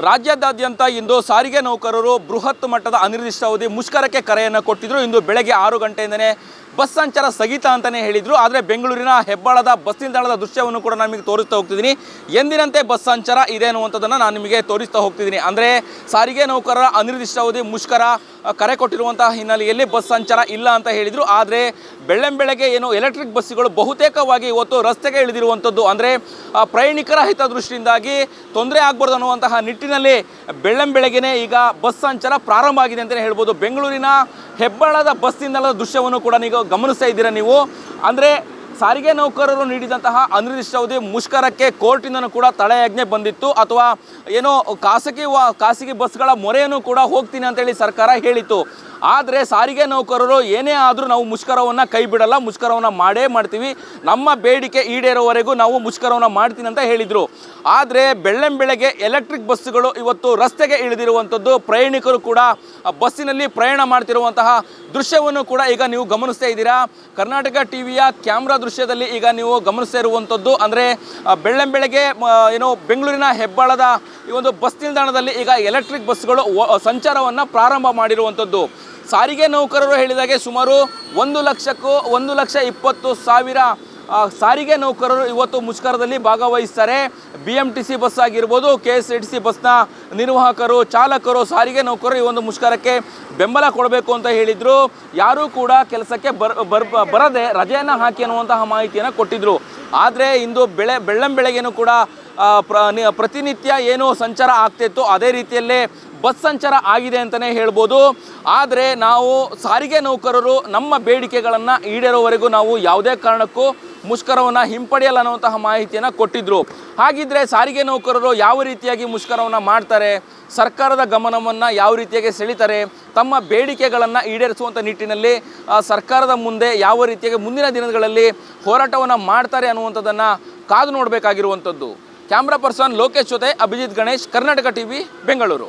ರಾಜ್ಯಾದ್ಯಂತ ಇಂದು ಸಾರಿಗೆ ನೌಕರರು ಬೃಹತ್ ಮಟ್ಟದ ಅನಿರ್ದಿಷ್ಟಾವಧಿ ಮುಷ್ಕರಕ್ಕೆ ಕರೆಯನ್ನು ಕೊಟ್ಟಿದ್ರು. ಇಂದು ಬೆಳಗ್ಗೆ ಆರು ಗಂಟೆಯಿಂದನೇ ಬಸ್ ಸಂಚಾರ ಸ್ಥಗಿತ ಅಂತಲೇ ಹೇಳಿದರು. ಆದರೆ ಬೆಂಗಳೂರಿನ ಹೆಬ್ಬಾಳದ ಬಸ್ ನಿಲ್ದಾಣದ ದೃಶ್ಯವನ್ನು ಕೂಡ ನಿಮಗೆ ತೋರಿಸ್ತಾ ಹೋಗ್ತಿದ್ದೀನಿ ಎಂದಿನಂತೆ ಬಸ್ ಸಂಚಾರ ಇದೆ ಅನ್ನುವಂಥದ್ದನ್ನು ನಾನು ನಿಮಗೆ ತೋರಿಸ್ತಾ ಹೋಗ್ತಿದ್ದೀನಿ ಅಂದರೆ ಸಾರಿಗೆ ನೌಕರರ ಅನಿರ್ದಿಷ್ಟಾವಧಿ, ಮುಷ್ಕರ ಕರೆ ಕೊಟ್ಟಿರುವಂತಹ ಹಿನ್ನೆಲೆಯಲ್ಲಿ ಬಸ್ ಸಂಚಾರ ಇಲ್ಲ ಅಂತ ಹೇಳಿದರು. ಆದರೆ ಬೆಳ್ಳಂಬೆಳಗ್ಗೆ ಏನು ಎಲೆಕ್ಟ್ರಿಕ್ ಬಸ್ಸುಗಳು ಬಹುತೇಕವಾಗಿ ಇವತ್ತು ರಸ್ತೆಗೆ ಇಳಿದಿರುವಂಥದ್ದು. ಅಂದರೆ ಪ್ರಯಾಣಿಕರ ಹಿತದೃಷ್ಟಿಯಿಂದಾಗಿ ತೊಂದರೆ ಆಗ್ಬಾರ್ದು ಅನ್ನುವಂತಹ ನಿಟ್ಟಿನಲ್ಲಿ ಬೆಳ್ಳಂಬೆಳಗ್ಗೆನೇ ಈಗ ಬಸ್ ಸಂಚಾರ ಪ್ರಾರಂಭ ಆಗಿದೆ ಅಂತಲೇ ಹೇಳ್ಬೋದು. ಬೆಂಗಳೂರಿನ ಹೆಬ್ಬಾಳದ ಬಸ್ ನಿಲ್ದಾಣದ ದೃಶ್ಯವನ್ನು ಕೂಡ ನೀವು ಗಮನಿಸ್ತಾ ಇದ್ದೀರಾ ನೀವು? ಅಂದರೆ ಸಾರಿಗೆ ನೌಕರರು ನೀಡಿದಂತಹ ಅನಿರ್ದಿಷ್ಟಾವಧಿ ಮುಷ್ಕರಕ್ಕೆ ಕೋರ್ಟಿಂದನೂ ಕೂಡ ತಡೆಯಾಜ್ಞೆ ಬಂದಿತ್ತು. ಅಥವಾ ಏನೋ ಖಾಸಗಿ ವಾ, ಖಾಸಗಿ ಬಸ್ಗಳ ಮೊರೆಯನ್ನು ಕೂಡ ಹೋಗ್ತೀನಿ ಅಂತೇಳಿ ಸರ್ಕಾರ ಹೇಳಿತ್ತು. ಆದರೆ ಸಾರಿಗೆ ನೌಕರರು ಏನೇ ಆದರೂ ನಾವು ಮುಷ್ಕರವನ್ನು ಕೈ ಬಿಡಲ್ಲ, ಮುಷ್ಕರವನ್ನು ಮಾಡೇ ಮಾಡ್ತೀವಿ. ನಮ್ಮ ಬೇಡಿಕೆ ಈಡೇರೋವರೆಗೂ ನಾವು ಮುಷ್ಕರವನ್ನು ಮಾಡ್ತೀನಿ ಅಂತ ಹೇಳಿದರು. ಆದರೆ ಬೆಳ್ಳಂಬೆಳಗ್ಗೆ ಎಲೆಕ್ಟ್ರಿಕ್ ಬಸ್ಸುಗಳು ಇವತ್ತು ರಸ್ತೆಗೆ ಇಳಿದಿರುವಂಥದ್ದು. ಪ್ರಯಾಣಿಕರು ಕೂಡ ಬಸ್ಸಿನಲ್ಲಿ ಪ್ರಯಾಣ ಮಾಡ್ತಿರುವಂತಹ ದೃಶ್ಯವನ್ನು ಕೂಡ ಈಗ ನೀವು ಗಮನಿಸ್ತಾ ಇದ್ದೀರಾ. ಕರ್ನಾಟಕ ಟಿವಿಯ ಕ್ಯಾಮ್ರಾ ದೃಶ್ಯದಲ್ಲಿ ಈಗ ನೀವು ಗಮನಿಸ್ತಾ ಇರುವಂಥದ್ದು ಅಂದರೆ ಬೆಳ್ಳಂಬೆಳಗ್ಗೆ ಏನು ಬೆಂಗಳೂರಿನ ಹೆಬ್ಬಾಳದ ಈ ಒಂದು ಬಸ್ ನಿಲ್ದಾಣದಲ್ಲಿ ಈಗ ಎಲೆಕ್ಟ್ರಿಕ್ ಬಸ್ಗಳು ಸಂಚಾರವನ್ನು ಪ್ರಾರಂಭ ಮಾಡಿರುವಂಥದ್ದು. ಸಾರಿಗೆ ನೌಕರರು ಹೇಳಿದಾಗೆ ಸುಮಾರು ಒಂದು ಲಕ್ಷಕ್ಕೂ ಒಂದು ಲಕ್ಷ ಇಪ್ಪತ್ತು ಸಾವಿರ ಸಾರಿಗೆ ನೌಕರರು ಇವತ್ತು ಮುಷ್ಕರದಲ್ಲಿ ಭಾಗವಹಿಸ್ತಾರೆ. B M T C bus ಆಗಿರ್ಬೋದು ಕೆ ಎಸ್ ಟಿ ಸಿ ಬಸ್ನ ನಿರ್ವಾಹಕರು, ಚಾಲಕರು, ಸಾರಿಗೆ ನೌಕರರು ಈ ಒಂದು ಮುಷ್ಕರಕ್ಕೆ ಬೆಂಬಲ ಕೊಡಬೇಕು ಅಂತ ಹೇಳಿದರು. ಯಾರೂ ಕೂಡ ಕೆಲಸಕ್ಕೆ ಬರ್ ಬರ್, ಬರದೆ ರಜೆಯನ್ನು ಹಾಕಿ ಅನ್ನುವಂತಹ ಮಾಹಿತಿಯನ್ನು ಕೊಟ್ಟಿದ್ದರು ಆದರೆ ಇಂದು ಬೆಳೆ, ಬೆಳ್ಳಂಬೆಳಗ್ಗೆನೂ ಕೂಡ ಪ್ರ, ನಿ- ಪ್ರತಿನಿತ್ಯ ಏನು ಸಂಚಾರ ಆಗ್ತಿತ್ತು. ಅದೇ ರೀತಿಯಲ್ಲೇ ಬಸ್ ಸಂಚಾರ ಆಗಿದೆ ಅಂತಲೇ ಹೇಳ್ಬೋದು. ಆದರೆ ನಾವು ಸಾರಿಗೆ ನೌಕರರು ನಮ್ಮ ಬೇಡಿಕೆಗಳನ್ನು ಈಡೇರೋವರೆಗೂ ನಾವು ಯಾವುದೇ ಕಾರಣಕ್ಕೂ ಮುಷ್ಕರವನ್ನು ಹಿಂಪಡೆಯಲ್ಲ ಅನ್ನುವಂತಹ ಮಾಹಿತಿಯನ್ನು ಕೊಟ್ಟಿದ್ದರು ಹಾಗಿದ್ರೆ ಸಾರಿಗೆ ನೌಕರರು ಯಾವ ರೀತಿಯಾಗಿ ಮುಷ್ಕರವನ್ನು ಮಾಡ್ತಾರೆ? ಸರ್ಕಾರದ ಗಮನವನ್ನು ಯಾವ ರೀತಿಯಾಗಿ ಸೆಳೀತಾರೆ? ತಮ್ಮ ಬೇಡಿಕೆಗಳನ್ನು ಈಡೇರಿಸುವಂಥ ನಿಟ್ಟಿನಲ್ಲಿ ಸರ್ಕಾರದ ಮುಂದೆ ಯಾವ ರೀತಿಯಾಗಿ ಮುಂದಿನ ದಿನಗಳಲ್ಲಿ ಹೋರಾಟವನ್ನು ಮಾಡ್ತಾರೆ ಅನ್ನುವಂಥದ್ದನ್ನು ಕಾದು ನೋಡಬೇಕಾಗಿರುವಂಥದ್ದು. ಕ್ಯಾಮ್ರಾ ಪರ್ಸನ್ ಲೋಕೇಶ್ ಜೊತೆ ಅಭಿಜಿತ್ ಗಣೇಶ್, ಕರ್ನಾಟಕ ಟಿವಿ, ಬೆಂಗಳೂರು.